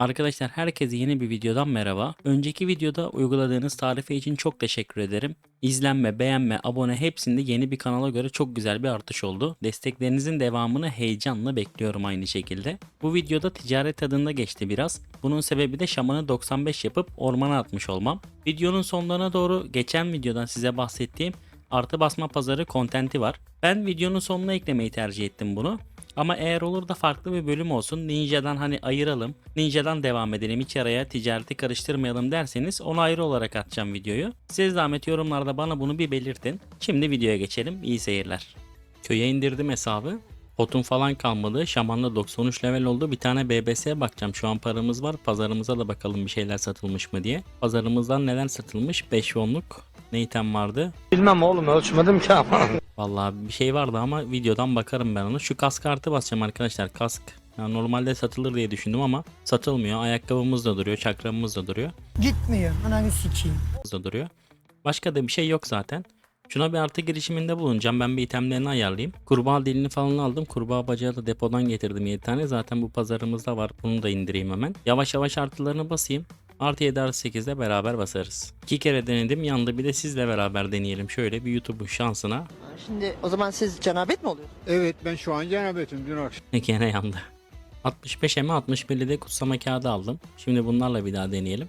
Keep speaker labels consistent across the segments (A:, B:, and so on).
A: Arkadaşlar herkese yeni bir videodan merhaba. Önceki videoda uyguladığınız tarife için çok teşekkür ederim. İzlenme, beğenme, abone hepsinde yeni bir kanala göre çok güzel bir artış oldu. Desteklerinizin devamını heyecanla bekliyorum aynı şekilde. Bu videoda ticaret tadında geçti biraz. Bunun sebebi de şamanı 95 yapıp ormana atmış olmam. Videonun sonlarına doğru geçen videodan size bahsettiğim artı basma pazarı kontenti var. Ben videonun sonuna eklemeyi tercih ettim bunu. Ama eğer olur da farklı bir bölüm olsun Ninja'dan hani ayıralım. Ninja'dan devam edelim hiç araya ticareti karıştırmayalım derseniz onu ayrı olarak atacağım videoyu. Siz zahmet yorumlarda bana bunu bir belirtin. Şimdi videoya geçelim iyi seyirler. Köye indirdim hesabı. Potun falan kalmadı. Şaman'da 93 level oldu. Bir tane BBS'ye bakacağım. Şu an paramız var. Pazarımıza da bakalım bir şeyler satılmış mı diye. Pazarımızdan neler satılmış? 5 onluk. Ne item vardı?
B: Bilmem oğlum ölçmedim ki ama.
A: Vallahi bir şey vardı ama videodan bakarım ben onu. Şu kask kartı basacağım arkadaşlar. Kask. Yani normalde satılır diye düşündüm ama satılmıyor. Ayakkabımız da duruyor. Çakramımız da duruyor.
C: Gitmiyor. Ananı sikeyim.
A: da duruyor. Başka da bir şey yok zaten. Şuna bir artı girişiminde bulunacağım. Ben bir itemlerini ayarlayayım. Kurbağa dilini falan aldım. Kurbağa bacağı da depodan getirdim 7 tane. Zaten bu pazarımızda var. Bunu da indireyim hemen. Yavaş yavaş artılarını basayım. Artı 7 artı 8'de beraber basarız. İki kere denedim yandı bir de sizle beraber deneyelim. Şöyle bir YouTube'un şansına.
D: Şimdi o zaman siz cenabet mi oluyorsunuz?
E: Evet ben şu an cenabetim dün akşam.
A: Gene yandı. 65 eme 61'li de kutsama kağıdı aldım. Şimdi bunlarla bir daha deneyelim.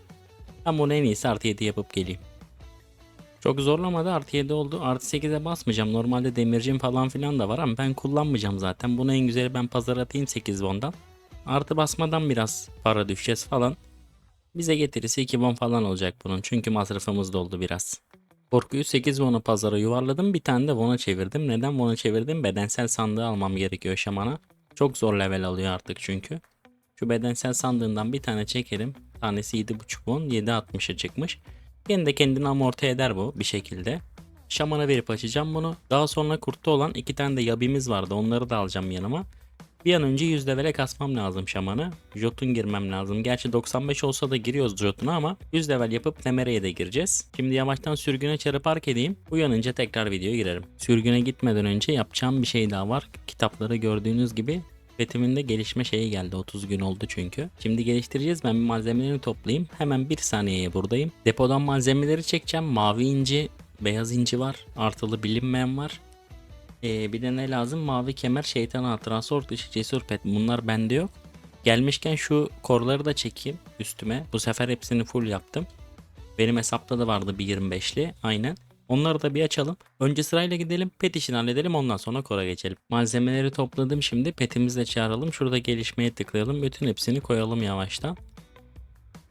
A: Ben bunu en iyisi artı 7 yapıp geleyim. Çok zorlamadı artı 7 oldu. Artı 8'e basmayacağım. Normalde demircim falan filan da var ama ben kullanmayacağım zaten. Bunu en güzeli ben pazara atayım 8 won'dan. Artı basmadan biraz para düşeceğiz falan. Bize getirisi 2 won falan olacak bunun. Çünkü masrafımız doldu biraz. Korkuyu 8 won'a pazara yuvarladım. Bir tane de won'a çevirdim. Neden won'a çevirdim? Bedensel sandığı almam gerekiyor şamana. Çok zor level alıyor artık çünkü. Şu bedensel sandığından bir tane çekerim. Tanesi 7.5 won 7.60'a çıkmış. Yine de kendini amorti eder bu bir şekilde. Şamana verip açacağım bunu. Daha sonra kurtta olan iki tane de yabimiz vardı. Onları da alacağım yanıma. Bir an önce 100 levele kasmam lazım şamanı. Jotun girmem lazım. Gerçi 95 olsa da giriyoruz Jotuna ama 100 level yapıp Nemere'ye de gireceğiz. Şimdi yavaştan sürgüne çarı park edeyim. Uyanınca tekrar videoya girerim. Sürgüne gitmeden önce yapacağım bir şey daha var. Kitapları gördüğünüz gibi Petimin de gelişme şeyi geldi 30 gün oldu çünkü. Şimdi geliştireceğiz ben bir malzemelerini toplayayım. Hemen bir saniyeye buradayım. Depodan malzemeleri çekeceğim. Mavi inci, beyaz inci var. Artılı bilinmeyen var. Ee, bir de ne lazım? Mavi kemer, şeytan hatırası, orta dışı, cesur pet. Bunlar bende yok. Gelmişken şu korları da çekeyim üstüme. Bu sefer hepsini full yaptım. Benim hesapta da vardı bir 25'li. Aynen. Onları da bir açalım. Önce sırayla gidelim. Pet işini halledelim. Ondan sonra kora geçelim. Malzemeleri topladım şimdi. Petimizi de çağıralım. Şurada gelişmeye tıklayalım. Bütün hepsini koyalım yavaştan.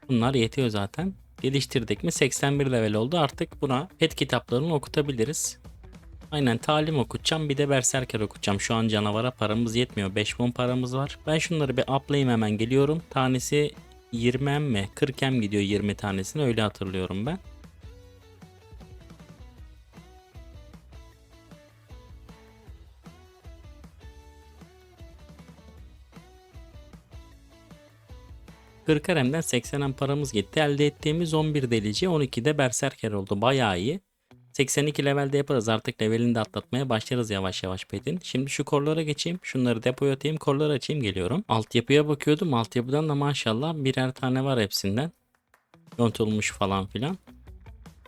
A: Bunlar yetiyor zaten. Geliştirdik mi 81 level oldu. Artık buna pet kitaplarını okutabiliriz. Aynen talim okutacağım bir de berserker okutacağım. Şu an canavara paramız yetmiyor. 5 bon paramız var. Ben şunları bir uplayayım hemen geliyorum. Tanesi 20 em mi? 40 em gidiyor 20 tanesini öyle hatırlıyorum ben. Kırkarem'den 80 em paramız gitti. Elde ettiğimiz 11 delici 12'de berserker oldu. Bayağı iyi. 82 levelde yaparız artık levelini de atlatmaya başlarız yavaş yavaş pedin. Şimdi şu korlara geçeyim. Şunları depoya atayım korları açayım geliyorum. Altyapıya bakıyordum. Altyapıdan da maşallah birer tane var hepsinden. Yontulmuş falan filan.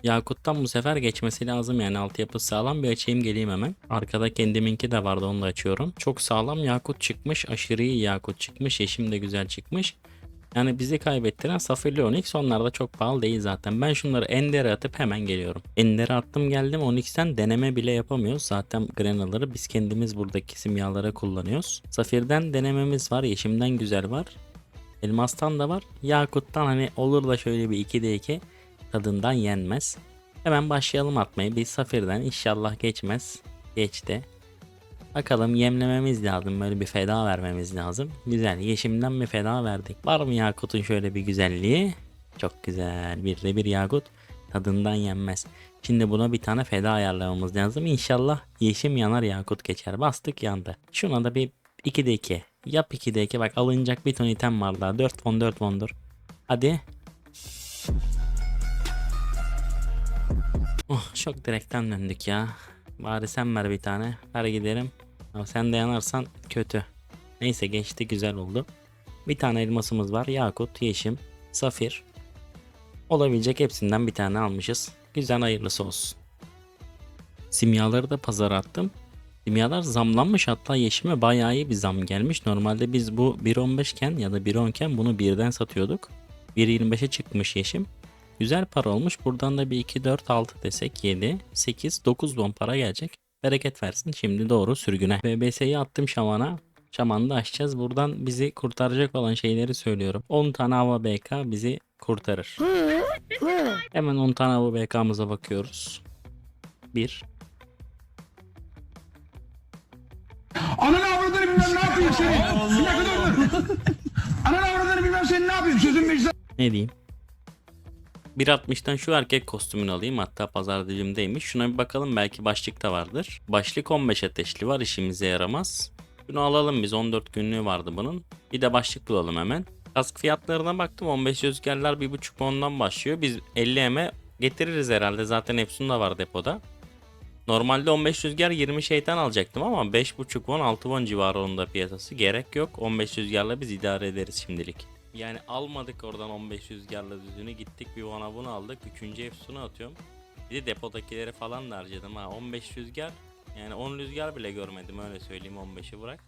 A: Yakut'tan bu sefer geçmesi lazım yani altyapı sağlam bir açayım geleyim hemen. Arkada kendiminki de vardı onu da açıyorum. Çok sağlam Yakut çıkmış. Aşırı iyi Yakut çıkmış. Yeşim de güzel çıkmış. Yani bizi kaybettiren Safirli Onyx onlar da çok pahalı değil zaten. Ben şunları Ender'e atıp hemen geliyorum. Ender'e attım geldim Onyx'ten deneme bile yapamıyoruz. Zaten Grenal'ları biz kendimiz buradaki simyalara kullanıyoruz. Safir'den denememiz var. Yeşim'den güzel var. Elmas'tan da var. Yakut'tan hani olur da şöyle bir 2'de 2 tadından yenmez. Hemen başlayalım atmayı. Bir Safir'den inşallah geçmez. Geçti. Bakalım yemlememiz lazım. Böyle bir feda vermemiz lazım. Güzel. Yeşimden bir feda verdik. Var mı Yakut'un şöyle bir güzelliği? Çok güzel. Bir de bir Yakut tadından yenmez. Şimdi buna bir tane feda ayarlamamız lazım. İnşallah yeşim yanar Yakut geçer. Bastık yandı. Şuna da bir 2'de 2. Yap 2'de 2. Bak alınacak bir ton item var daha. 4 fon 4 fondur. Hadi. Oh çok direkten döndük ya. Bari sen ver bir tane. Ver gidelim. Ama sen de yanarsan kötü. Neyse geçti güzel oldu. Bir tane elmasımız var. Yakut, yeşim, safir. Olabilecek hepsinden bir tane almışız. Güzel hayırlısı olsun. Simyaları da pazara attım. Simyalar zamlanmış hatta yeşime bayağı iyi bir zam gelmiş. Normalde biz bu 1.15 iken ya da 1.10 iken bunu birden satıyorduk. 1.25'e çıkmış yeşim. Güzel para olmuş. Buradan da bir 2, 4, 6 desek 7, 8, 9 bon para gelecek. Bereket versin. Şimdi doğru sürgüne. BBS'yi attım şamana. Şamanı da açacağız. Buradan bizi kurtaracak olan şeyleri söylüyorum. 10 tane hava BK bizi kurtarır. Hemen 10 tane hava BK'mıza bakıyoruz. 1,
F: Ananı avradını bilmem ne yapayım seni. Bir dakika dur dur. Ananı avradını bilmem seni ne yapayım. Sözün meclisi.
A: ne diyeyim? 1.60'tan şu erkek kostümünü alayım. Hatta pazar dilimdeymiş. Şuna bir bakalım belki başlıkta vardır. Başlık 15 ateşli var işimize yaramaz. Bunu alalım biz 14 günlüğü vardı bunun. Bir de başlık bulalım hemen. Kask fiyatlarına baktım 15 rüzgarlar 1.5 ondan başlıyor. Biz 50 eme getiririz herhalde zaten Epson da var depoda. Normalde 15 rüzgar 20 şeytan alacaktım ama 5.5 won 6 won civarı piyasası. Gerek yok 15 rüzgarla biz idare ederiz şimdilik. Yani almadık oradan 15 rüzgarla düzünü gittik bir vana bunu aldık. 3. Efsun'u atıyorum. Bir de depodakileri falan da harcadım ha 15 rüzgar. Yani 10 rüzgar bile görmedim öyle söyleyeyim 15'i bırak.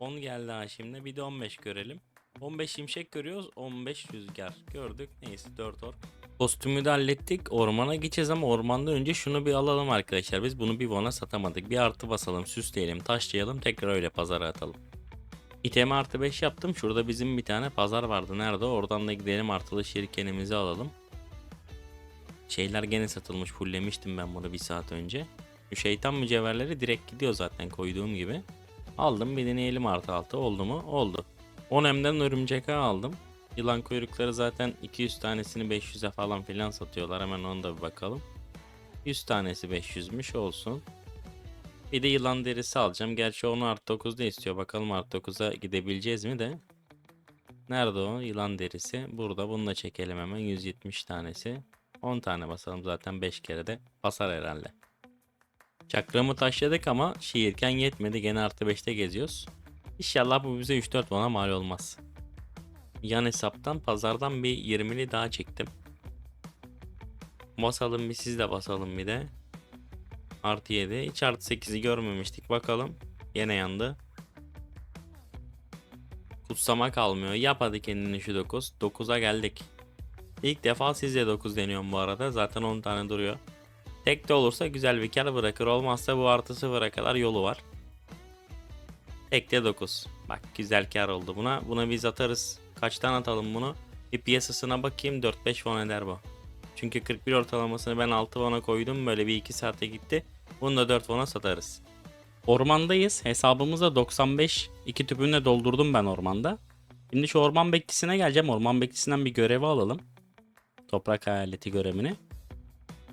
A: 10 geldi ha şimdi bir de 15 görelim. 15 şimşek görüyoruz 15 rüzgar gördük neyse 4 or. Kostümü de hallettik ormana gideceğiz ama ormandan önce şunu bir alalım arkadaşlar biz bunu bir vana satamadık bir artı basalım süsleyelim taşlayalım tekrar öyle pazara atalım. İtemi artı 5 yaptım şurada bizim bir tane pazar vardı nerede oradan da gidelim artılı şirkenimizi alalım. Şeyler gene satılmış fulllemiştim ben bunu bir saat önce. Şu şeytan mücevherleri direkt gidiyor zaten koyduğum gibi. Aldım bir deneyelim artı altı oldu mu? Oldu. 10 M'den örümcek ağ aldım. Yılan kuyrukları zaten 200 tanesini 500'e falan filan satıyorlar. Hemen onu da bir bakalım. 100 tanesi 500'müş olsun. Bir de yılan derisi alacağım. Gerçi onu artı 9'da istiyor. Bakalım artı 9'a gidebileceğiz mi de. Nerede o yılan derisi? Burada bunu da çekelim hemen. 170 tanesi. 10 tane basalım zaten 5 kere de basar herhalde. Çakramı taşladık ama şiirken yetmedi. Gene artı 5'te geziyoruz. İnşallah bu bize 3-4 bana mal olmaz. Yan hesaptan pazardan bir 20'li daha çektim. Basalım bir siz de basalım bir de. Artı 7. Hiç artı 8'i görmemiştik. Bakalım. Yine yandı. Kutsama kalmıyor. Yap hadi kendini şu 9. 9'a geldik. İlk defa sizce 9 deniyorum bu arada. Zaten 10 tane duruyor. Tek de olursa güzel bir kar bırakır. Olmazsa bu artı 0'a kadar yolu var. Tek de 9. Bak güzel kar oldu buna. Buna biz atarız. Kaçtan atalım bunu? Bir piyasasına bakayım 4-5 won eder bu. Çünkü 41 ortalamasını ben 6 won'a koydum. Böyle bir 2 saate gitti. Bunu da 4 won'a satarız. Ormandayız. Hesabımızda 95. iki tüpünü de doldurdum ben ormanda. Şimdi şu orman bekçisine geleceğim. Orman bekçisinden bir görevi alalım. Toprak hayaleti görevini.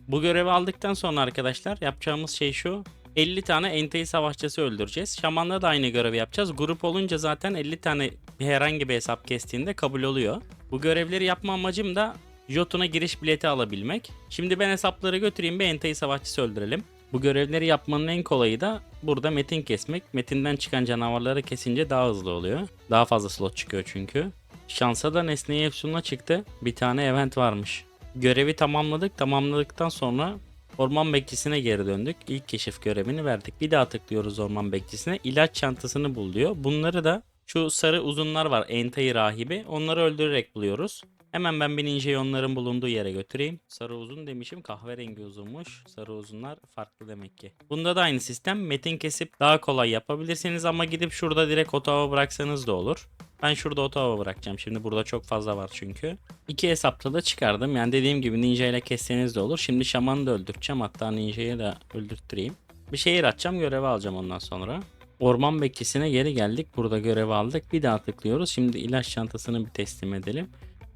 A: Bu görevi aldıktan sonra arkadaşlar yapacağımız şey şu. 50 tane entei savaşçısı öldüreceğiz. Şamanla da aynı görevi yapacağız. Grup olunca zaten 50 tane herhangi bir hesap kestiğinde kabul oluyor. Bu görevleri yapma amacım da Jotun'a giriş bileti alabilmek. Şimdi ben hesapları götüreyim bir entei savaşçısı öldürelim. Bu görevleri yapmanın en kolayı da burada metin kesmek. Metinden çıkan canavarları kesince daha hızlı oluyor. Daha fazla slot çıkıyor çünkü. Şansa da nesneyi efsunla çıktı. Bir tane event varmış. Görevi tamamladık. Tamamladıktan sonra orman bekçisine geri döndük. İlk keşif görevini verdik. Bir daha tıklıyoruz orman bekçisine. İlaç çantasını bul diyor. Bunları da şu sarı uzunlar var. Entei rahibi. Onları öldürerek buluyoruz. Hemen ben bir ninja'yı bulunduğu yere götüreyim. Sarı uzun demişim kahverengi uzunmuş. Sarı uzunlar farklı demek ki. Bunda da aynı sistem. Metin kesip daha kolay yapabilirsiniz ama gidip şurada direkt otava bıraksanız da olur. Ben şurada otava bırakacağım. Şimdi burada çok fazla var çünkü. İki hesapta da çıkardım. Yani dediğim gibi ninja ile kesseniz de olur. Şimdi şamanı da öldürteceğim. Hatta ninja'yı da öldürttüreyim. Bir şehir açacağım. Görevi alacağım ondan sonra. Orman bekçisine geri geldik. Burada görevi aldık. Bir daha tıklıyoruz. Şimdi ilaç çantasını bir teslim edelim.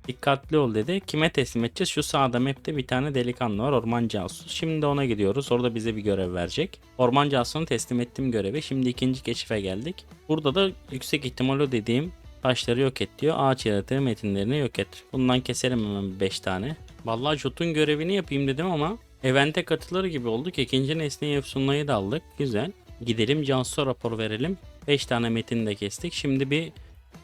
A: Dikkatli ol dedi. Kime teslim edeceğiz? Şu sağda map'te bir tane delikanlı var. Orman casusu. Şimdi ona gidiyoruz. Orada bize bir görev verecek. Orman casusunu teslim ettim görevi. Şimdi ikinci keşife geldik. Burada da yüksek ihtimal o dediğim taşları yok et diyor. Ağaç yaratığı metinlerini yok et. Bundan keselim hemen 5 tane. Vallahi Jotun görevini yapayım dedim ama evente katılır gibi olduk. İkinci nesneyi efsunlayı da aldık. Güzel. Gidelim Cansu'ya rapor verelim. 5 tane metin de kestik. Şimdi bir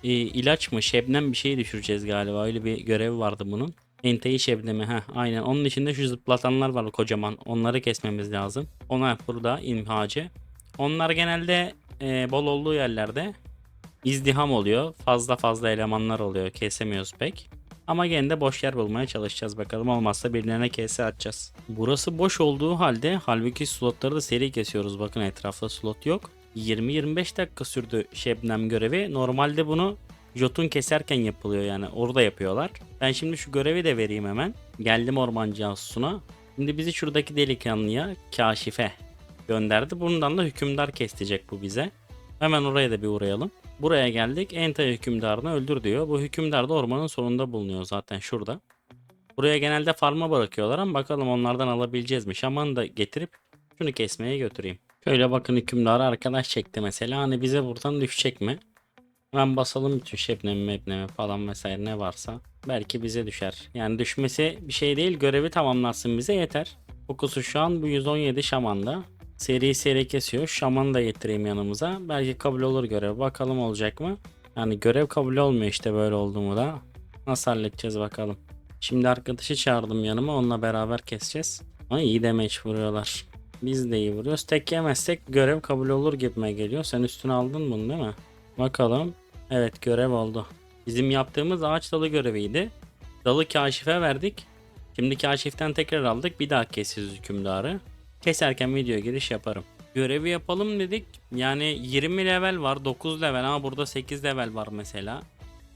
A: e, ilaç mı şebnem bir şey düşüreceğiz galiba. Öyle bir görev vardı bunun. Enteyi şebnemi ha aynen. Onun içinde şu zıplatanlar var kocaman. Onları kesmemiz lazım. Ona burada imhacı. Onlar genelde e, bol olduğu yerlerde izdiham oluyor. Fazla fazla elemanlar oluyor. Kesemiyoruz pek. Ama gene de boş yer bulmaya çalışacağız bakalım. Olmazsa birilerine kese atacağız. Burası boş olduğu halde halbuki slotları da seri kesiyoruz. Bakın etrafta slot yok. 20-25 dakika sürdü Şebnem görevi. Normalde bunu Jotun keserken yapılıyor yani orada yapıyorlar. Ben şimdi şu görevi de vereyim hemen. Geldim ormancı Asus'una. Şimdi bizi şuradaki delikanlıya Kaşife gönderdi. Bundan da hükümdar kestecek bu bize. Hemen oraya da bir uğrayalım. Buraya geldik. Enta hükümdarını öldür diyor. Bu hükümdar da ormanın sonunda bulunuyor zaten şurada. Buraya genelde farma bırakıyorlar ama bakalım onlardan alabileceğiz mi? Şamanı da getirip şunu kesmeye götüreyim. Şöyle bakın hükümdarı arkadaş çekti mesela. Hani bize buradan düşecek mi? Hemen basalım bütün şebnemi mebnemi falan vesaire ne varsa. Belki bize düşer. Yani düşmesi bir şey değil. Görevi tamamlarsın bize yeter. Fokusu şu an bu 117 şamanda. Seri seri kesiyor. Şamanı da getireyim yanımıza. Belki kabul olur görev. Bakalım olacak mı? Yani görev kabul olmuyor işte böyle oldu mu da. Nasıl halledeceğiz bakalım. Şimdi arkadaşı çağırdım yanıma. Onunla beraber keseceğiz. Ama iyi damage vuruyorlar. Biz de iyi vuruyoruz. Tek yemezsek görev kabul olur gibime geliyor. Sen üstüne aldın bunu değil mi? Bakalım. Evet görev oldu. Bizim yaptığımız ağaç dalı göreviydi. Dalı kaşife verdik. Şimdi kaşiften tekrar aldık. Bir daha kesiyoruz hükümdarı. Keserken video giriş yaparım. Görevi yapalım dedik. Yani 20 level var. 9 level ama burada 8 level var mesela.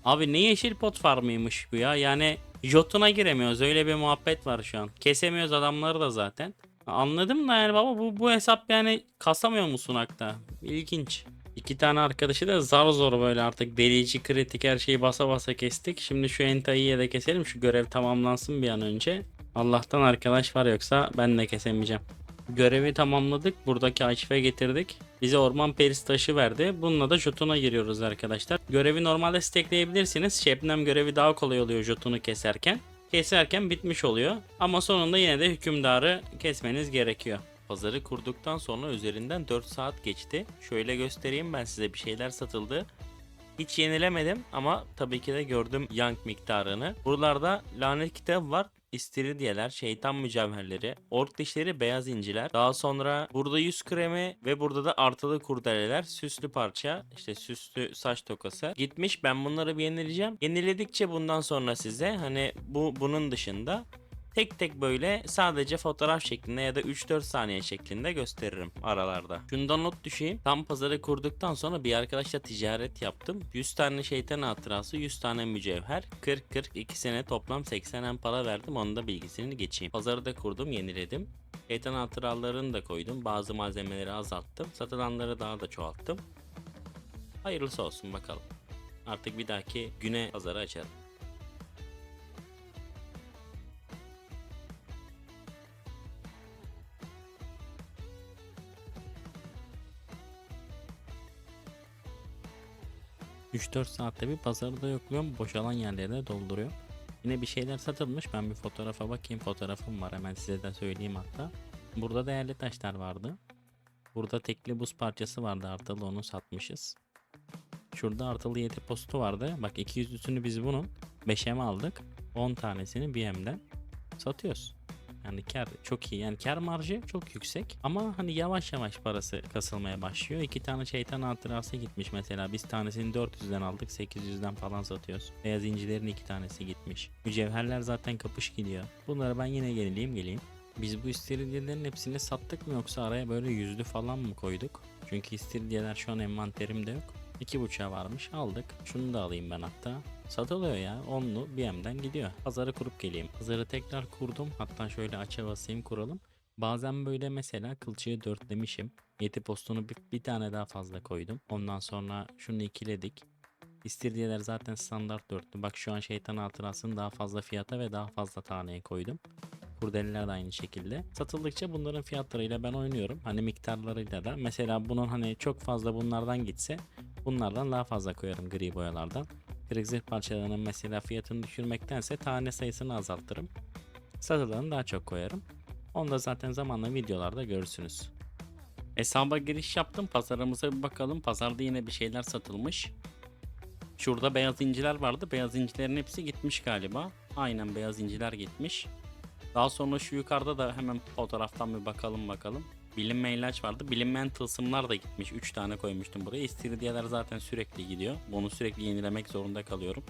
A: Abi ne yeşil pot farmıymış bu ya. Yani Jotun'a giremiyoruz. Öyle bir muhabbet var şu an. Kesemiyoruz adamları da zaten. Anladım da yani baba bu, bu hesap yani kasamıyor musun hakta? İlginç. İki tane arkadaşı da zar zor böyle artık delici kritik her şeyi basa basa kestik. Şimdi şu entayı da keselim şu görev tamamlansın bir an önce. Allah'tan arkadaş var yoksa ben de kesemeyeceğim. Görevi tamamladık. Buradaki arşive getirdik. Bize orman perisi taşı verdi. Bununla da Jotun'a giriyoruz arkadaşlar. Görevi normalde stekleyebilirsiniz. Şebnem görevi daha kolay oluyor Jotun'u keserken. Keserken bitmiş oluyor. Ama sonunda yine de hükümdarı kesmeniz gerekiyor. Pazarı kurduktan sonra üzerinden 4 saat geçti. Şöyle göstereyim ben size bir şeyler satıldı. Hiç yenilemedim ama tabii ki de gördüm yank miktarını. Buralarda lanet kitabı var. İstiridyeler, şeytan mücevherleri, ork dişleri, beyaz inciler. Daha sonra burada yüz kremi ve burada da artılı kurdeleler, süslü parça, işte süslü saç tokası. Gitmiş ben bunları bir yenileyeceğim. Yeniledikçe bundan sonra size hani bu bunun dışında tek tek böyle sadece fotoğraf şeklinde ya da 3-4 saniye şeklinde gösteririm aralarda. Şundan not düşeyim. Tam pazarı kurduktan sonra bir arkadaşla ticaret yaptım. 100 tane şeytan hatırası, 100 tane mücevher, 40-40 2 sene toplam 80 en para verdim. Onun da bilgisini geçeyim. Pazarı da kurdum, yeniledim. Şeytan hatıralarını da koydum. Bazı malzemeleri azalttım. Satılanları daha da çoğalttım. Hayırlısı olsun bakalım. Artık bir dahaki güne pazarı açarım. ...3-4 saatte bir pazarda yokluyorum. Boşalan yerleri de dolduruyorum. Yine bir şeyler satılmış. Ben bir fotoğrafa bakayım. Fotoğrafım var. Hemen size de söyleyeyim hatta. Burada değerli taşlar vardı. Burada tekli buz parçası vardı artılı onu satmışız. Şurada artılı yeti postu vardı. Bak 200'lüsünü biz bunun 5M aldık. 10 tanesini BM'den satıyoruz. Yani kar çok iyi. Yani kar marjı çok yüksek. Ama hani yavaş yavaş parası kasılmaya başlıyor. İki tane şeytan hatırası gitmiş mesela. Biz tanesini 400'den aldık. 800'den falan satıyoruz. Beyaz incilerin iki tanesi gitmiş. Mücevherler zaten kapış gidiyor. Bunları ben yine yenileyim geleyim. Biz bu istiridyelerin hepsini sattık mı yoksa araya böyle yüzlü falan mı koyduk? Çünkü istiridyeler şu an envanterimde yok. İki buçuğa varmış aldık. Şunu da alayım ben hatta. Satılıyor ya. Onlu BM'den gidiyor. Pazarı kurup geleyim. Pazarı tekrar kurdum. Hatta şöyle açı basayım kuralım. Bazen böyle mesela kılçığı dörtlemişim. Yeti postunu bir, bir tane daha fazla koydum. Ondan sonra şunu ikiledik. İstiridyeler zaten standart dörtlü. Bak şu an şeytan hatırasını daha fazla fiyata ve daha fazla taneye koydum. Kurdeliler de aynı şekilde. Satıldıkça bunların fiyatlarıyla ben oynuyorum. Hani miktarlarıyla da. Mesela bunun hani çok fazla bunlardan gitse bunlardan daha fazla koyarım gri boyalardan. Kırık zırh parçalarının mesela fiyatını düşürmektense tane sayısını azaltırım. Satılanı daha çok koyarım. Onu da zaten zamanla videolarda görürsünüz. Hesaba giriş yaptım. Pazarımıza bir bakalım. Pazarda yine bir şeyler satılmış. Şurada beyaz inciler vardı. Beyaz incilerin hepsi gitmiş galiba. Aynen beyaz inciler gitmiş. Daha sonra şu yukarıda da hemen fotoğraftan bir bakalım bakalım. Bilinmeyen ilaç vardı. Bilinmeyen tılsımlar da gitmiş. 3 tane koymuştum buraya. İstiridyeler zaten sürekli gidiyor. Bunu sürekli yenilemek zorunda kalıyorum.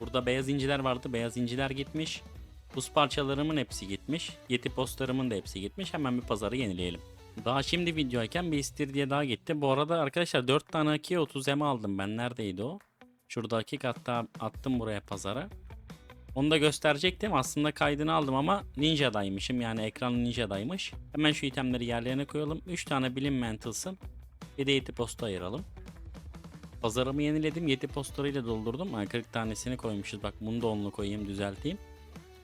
A: Burada beyaz inciler vardı. Beyaz inciler gitmiş. Buz parçalarımın hepsi gitmiş. Yeti postlarımın da hepsi gitmiş. Hemen bir pazarı yenileyelim. Daha şimdi videoyken bir istiridye daha gitti. Bu arada arkadaşlar 4 tane Akia 30 M aldım ben. Neredeydi o? Şuradaki hatta attım buraya pazara. Onu da gösterecektim. Aslında kaydını aldım ama Ninja'daymışım. Yani ekran Ninja'daymış. Hemen şu itemleri yerlerine koyalım. 3 tane bilinmeyen tılsım. Bir de yeti posta ayıralım. Pazarımı yeniledim. Yeti postlarıyla doldurdum. Yani 40 tanesini koymuşuz. Bak bunu da onlu koyayım düzelteyim.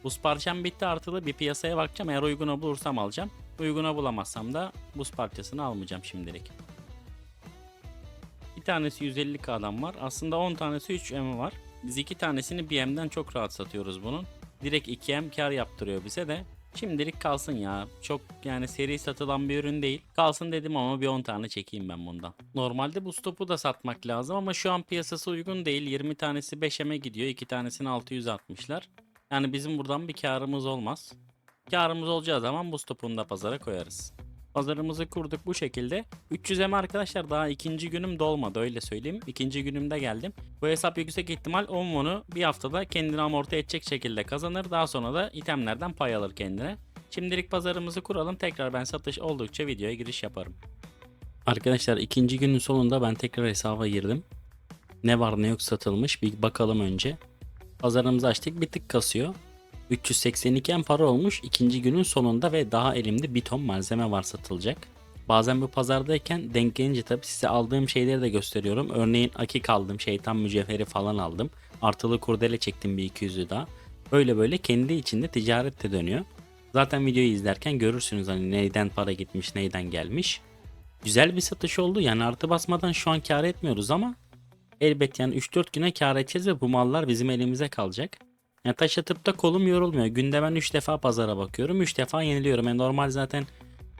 A: Buz parçam bitti artılı bir piyasaya bakacağım. Eğer uyguna bulursam alacağım. Uyguna bulamazsam da buz parçasını almayacağım şimdilik. Bir tanesi 150k'dan var. Aslında 10 tanesi 3M var. Biz iki tanesini 1M'den çok rahat satıyoruz bunun. Direkt 2M kar yaptırıyor bize de. Şimdilik kalsın ya. Çok yani seri satılan bir ürün değil. Kalsın dedim ama bir 10 tane çekeyim ben bundan. Normalde bu stopu da satmak lazım ama şu an piyasası uygun değil. 20 tanesi 5M'e gidiyor. 2 tanesini 660'lar. Yani bizim buradan bir karımız olmaz. Karımız olacağı zaman bu stopunu da pazara koyarız. Pazarımızı kurduk bu şekilde. 300 M arkadaşlar daha ikinci günüm dolmadı öyle söyleyeyim. İkinci günümde geldim. Bu hesap yüksek ihtimal 10 won'u bir haftada kendini amorti edecek şekilde kazanır. Daha sonra da itemlerden pay alır kendine. Şimdilik pazarımızı kuralım. Tekrar ben satış oldukça videoya giriş yaparım. Arkadaşlar ikinci günün sonunda ben tekrar hesaba girdim. Ne var ne yok satılmış bir bakalım önce. Pazarımızı açtık bir tık kasıyor. 382 en para olmuş ikinci günün sonunda ve daha elimde bir ton malzeme var satılacak. Bazen bu pazardayken denk gelince tabi size aldığım şeyleri de gösteriyorum. Örneğin akik aldım, şeytan mücevheri falan aldım. Artılı kurdele çektim bir 200'ü daha. Böyle böyle kendi içinde ticaret de dönüyor. Zaten videoyu izlerken görürsünüz hani neyden para gitmiş, neyden gelmiş. Güzel bir satış oldu. Yani artı basmadan şu an kar etmiyoruz ama elbet yani 3-4 güne kar edeceğiz ve bu mallar bizim elimize kalacak. Yani taş atıp da kolum yorulmuyor. Günde ben 3 defa pazara bakıyorum. 3 defa yeniliyorum. Yani normal zaten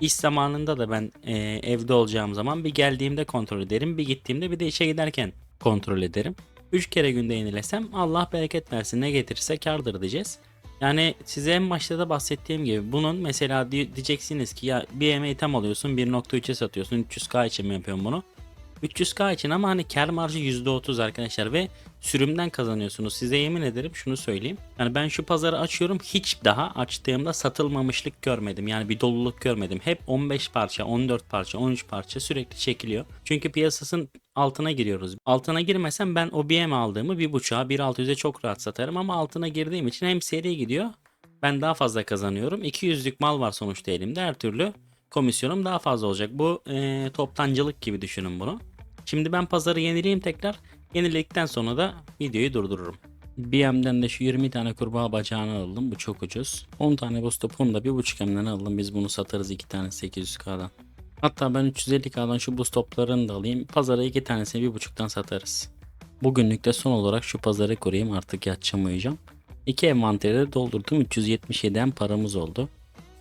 A: iş zamanında da ben e, evde olacağım zaman bir geldiğimde kontrol ederim. Bir gittiğimde bir de işe giderken kontrol ederim. 3 kere günde yenilesem Allah bereket versin ne getirirse kardır diyeceğiz. Yani size en başta da bahsettiğim gibi bunun mesela di- diyeceksiniz ki ya bir emeği tam alıyorsun 1.3'e satıyorsun 300k için mi yapıyorum bunu? 300k için ama hani kar marjı %30 arkadaşlar ve sürümden kazanıyorsunuz. Size yemin ederim şunu söyleyeyim. Yani ben şu pazarı açıyorum hiç daha açtığımda satılmamışlık görmedim. Yani bir doluluk görmedim. Hep 15 parça, 14 parça, 13 parça sürekli çekiliyor. Çünkü piyasasının altına giriyoruz. Altına girmesem ben o BM aldığımı 1.5'a 1.600'e çok rahat satarım ama altına girdiğim için hem seri gidiyor ben daha fazla kazanıyorum. 200'lük mal var sonuçta elimde her türlü komisyonum daha fazla olacak. Bu e, toptancılık gibi düşünün bunu. Şimdi ben pazarı yenileyim tekrar. Yeniledikten sonra da videoyu durdururum. BM'den de şu 20 tane kurbağa bacağını aldım. Bu çok ucuz. 10 tane bu stopunu da 1.5 M'den aldım. Biz bunu satarız 2 tane 800K'dan. Hatta ben 350K'dan şu buz toplarını da alayım. Pazara 2 tanesini 1.5'tan satarız. Bugünlük de son olarak şu pazarı kurayım. Artık yatacağım uyuyacağım. İki envanteri de doldurdum. 377'den paramız oldu.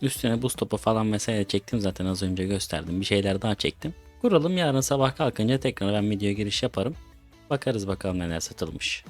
A: Üstüne buz topu falan vesaire çektim zaten az önce gösterdim. Bir şeyler daha çektim. Kuralım yarın sabah kalkınca tekrar ben videoya giriş yaparım. Bakarız bakalım neler satılmış.